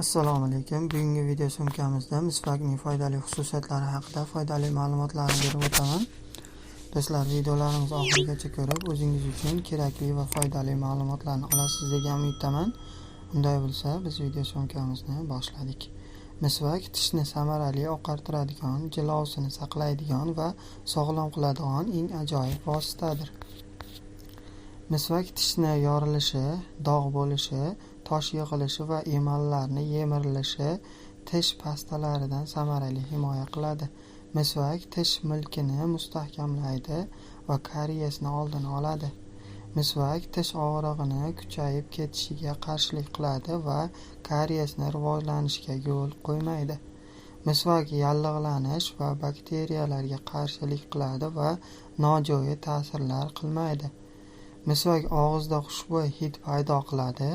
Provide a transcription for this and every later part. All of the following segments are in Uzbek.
assalomu alaykum. Bugungi video sumkamizda misvakning foydali xususiyatlari haqida foydali ma'lumotlarni berib o'taman. Do'stlar videolarimizni oxirigacha ko'rib o'zingiz uchun kerakli va foydali ma'lumotlarni olasiz degan umiddaman. Unday bo'lsa biz video sumkamizni boshladik. Misvak tishni samarali oqartiradigan jilovsini saqlaydigan va sog'lom qiladigan eng ajoyib vositadir. Misvak tishni yorilishi dog' bo'lishi tosh yig'ilishi va emallarni yemirilishi tish pastalaridan samarali himoya qiladi. Misvak tish milkini mustahkamlaydi va kariyesni oldini oladi. Misvak tish og'rig'ini kuchayib ketishiga qarshilik qiladi va kariyesni rivojlanishiga yo'l qo'ymaydi. Misvak yallig'lanish va bakteriyalarga qarshilik qiladi va nojo'ya ta'sirlar qilmaydi. Misvak og'izda xushbo'y hid paydo qiladi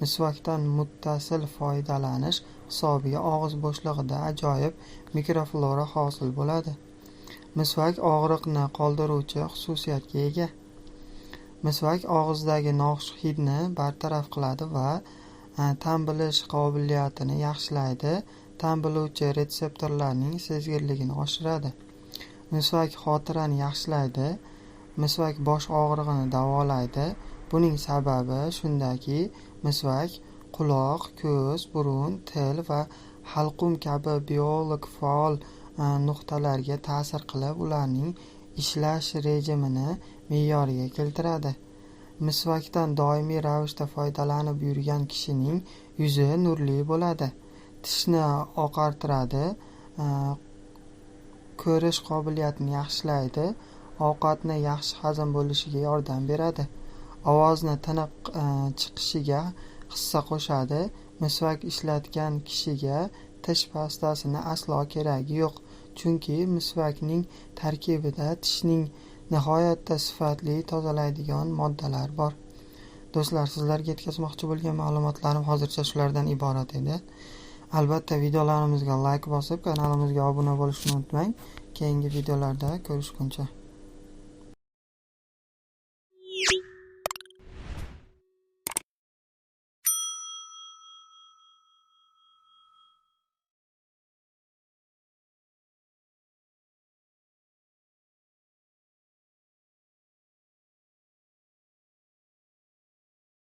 misvakdan muttasil foydalanish hisobiga og'iz bo'shlig'ida ajoyib mikroflora hosil bo'ladi. Misvak og'riqni qoldiruvchi xususiyatga ega. Misvak og'izdagi noxush hidni bartaraf qiladi va e, ta'm bilish qobiliyatini yaxshilaydi. Ta'm biluvchi retseptorlarning sezgirligini oshiradi. Misvak xotirani yaxshilaydi. Misvak bosh og'rig'ini davolaydi. Buning sababi shundaki misvak quloq ko'z burun til va halqum kabi biolog faol e, nuqtalarga ta'sir qilib ularning ishlash rejimini me'yoriga keltiradi. Misvakdan doimiy ravishda foydalanib yurgan kishining yuzi nurli bo'ladi. Tishni oqartiradi e, ko'rish qobiliyatini yaxshilaydi ovqatni yaxshi hazm bo'lishiga yordam beradi. Ovozni tiniq e, chiqishiga hissa qo'shadi. Misvak ishlatgan kishiga tish pastasini aslo keragi yo'q. Chunki misvakning tarkibida tishning nihoyatda sifatli tozalaydigan moddalar bor. Do'stlar sizlarga yetkazmoqchi bo'lgan ma'lumotlarim hozircha shulardan iborat edi. Albatta videolarimizga layk bosib kanalimizga obuna bo'lishni unutmang. Keyingi videolarda ko'rishguncha.